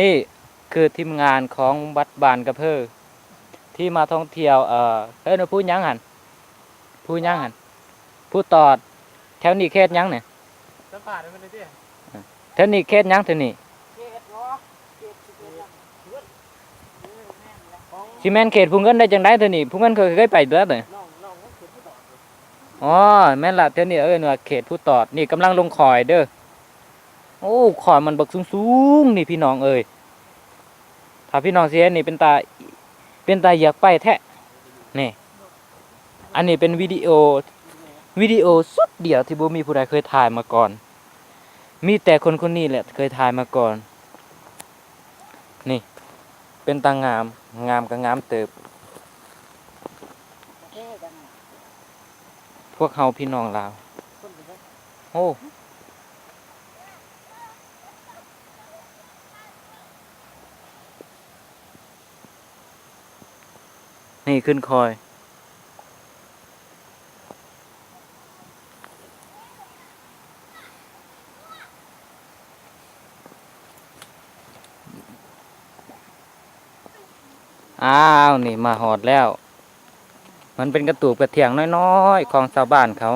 นี่คือทีมงานของวัดบานกระเพอที่มาท่องเที่ยวเอ่อเฮ้ยนะพูดหยังหันพูดหยังหันพูดตอดแถวนี้เขตหยังเนี่ยสัมผัสมันเลยดิแถวนี้เขตหยังแถวนี้เจ็ดล้อเจ็ดสิบเอ็ดอะเพื่อนเออแม่นแหละของซีเมนเขตผู้เงินได้จังไดแถวนี้ผู้เงินเคยเคยไปเด้อเด้อน้องน้องเขาเขียนผู้ต่อเลยอ๋อแม่นละแถวนี้เอ้ยว่าเขตผู้ตอดนี่กำลังลงคอยเด้อ โอ้คอยมันบักสูงๆนี่พี่น้องเอ้ยถ้าพี่น้องเสียนี่เป็นตาเป็นตาอยากไปแท้นี่อันนี้เป็นวิดีโอวิดีโอสุดเดียวที่บ่มีผู้ใดเคยถ่ายมาก่อน มีแต่คนคนนี้แหละเคยถ่ายมาก่อน นี่ เป็นตางาม งามก็งามเติบ พวกเฮาพี่น้องลาวคนเป็นไงโอ้ นี่ขึ้นคอย อ้าว นี่มาหอดแล้ว มันเป็นกระตูบกระเทียงน้อยๆ ของชาวบ้านเขา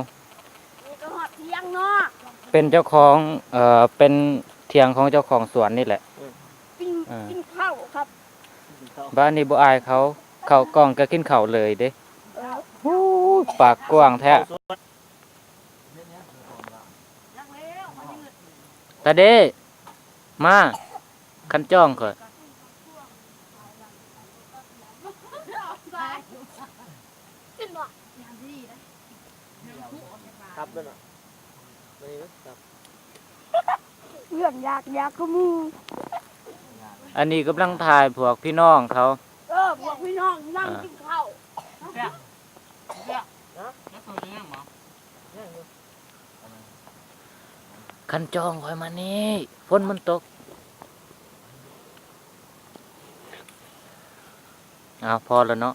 นี่ก็หอดเที่ยงเนาะเป็นเจ้าของ เอ่อ เป็นเทียงของเจ้าของสวนนี่แหละกินอ่ากินข้าวครับกินข้าวบ้านนี้บ่อายเขา เขากล้องก็กินเขาวเลยเด้เออฮู้ปากกว้างแท้ยังแล้วมันยืดตาเด้มาคันจ้องก่อนกินบ่ครับด้วยนะวันนี้นะครับเพื่อนอยากอยากก็มูอันนี้กำลังถ่ายพวกพี่น้องเขาเออพวกพี่ นั่งกินข้าวคันจ้องคอยมานี่ฝนมันตกอ้าวพอแล้วเนาะ